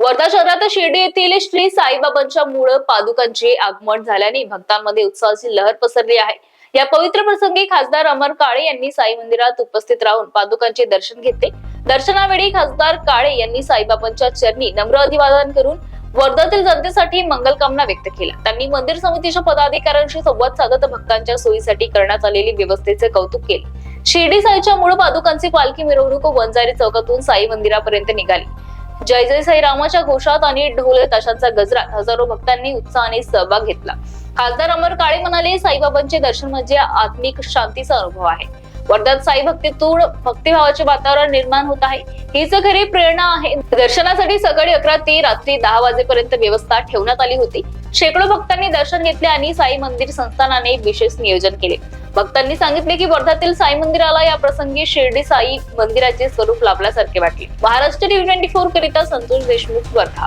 वर्धा शहरात शिर्डी येथील श्री साईबाबांच्या मूळ पादुकांचे आगमन झाल्याने भक्तांमध्ये उत्साहाची लहर पसरली आहे. या पवित्र प्रसंगी खासदार अमर काळे यांनी साई मंदिरात उपस्थित राहून पादुकांचे दर्शन घेतले. दर्शनावेळी खासदार काळे यांनी साईबाबांच्या चरणी नम्र अभिवादन करून वर्धातील जनतेसाठी मंगलकामना व्यक्त केल्या. त्यांनी मंदिर समितीच्या पदाधिकाऱ्यांशी संवाद साधत भक्तांच्या सोयीसाठी करण्यात आलेली व्यवस्थेचे कौतुक केले. शिर्डी साईच्या मूळ पादुकांची पालखी मिरवणूक वंजारी चौकातून साई मंदिरापर्यंत निघाली. जय जय साई रामाच्या घोषात आणि ढोल ताशांचा गजरात हजारो भक्तांनी उत्साहाने सहभाग घेतला. खासदार अमर काळे म्हणाले साईबाबांचे दर्शन म्हणजे आत्मिक शांतीचा अनुभव आहे. वर्ध्यात साई भक्तीतून भक्तिभावाचे वातावरण निर्माण होत आहे. हीच खरी प्रेरणा आहे. दर्शनासाठी सकाळी अकरा ते रात्री दहा वाजेपर्यंत व्यवस्था ठेवण्यात आली होती. शेकडो भक्तांनी दर्शन घेतले आणि साई मंदिर संस्थानाने विशेष नियोजन केले. भक्तांनी सांगितले की वर्धातील साई मंदिराला या प्रसंगी शिर्डी साई मंदिराचे स्वरूप लाभल्यासारखे वाटले. महाराष्ट्र टीव्ही ट्वेंटी फोर करिता संतोष देशमुख वर्धा.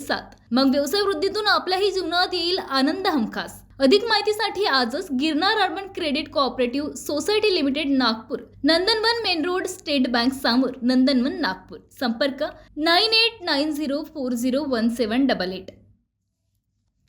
साथ मग व्यवसाय वृद्धीतून आपल्याही जीवनात येईल आनंद हमखास. अधिक माहितीसाठी आजच Girnar urban credit cooperative society limited Nagpur. Nandanvan main road State Bank समोर नंदनवन नागपूर. संपर्क nine eight nine zero four zero one seven double eight.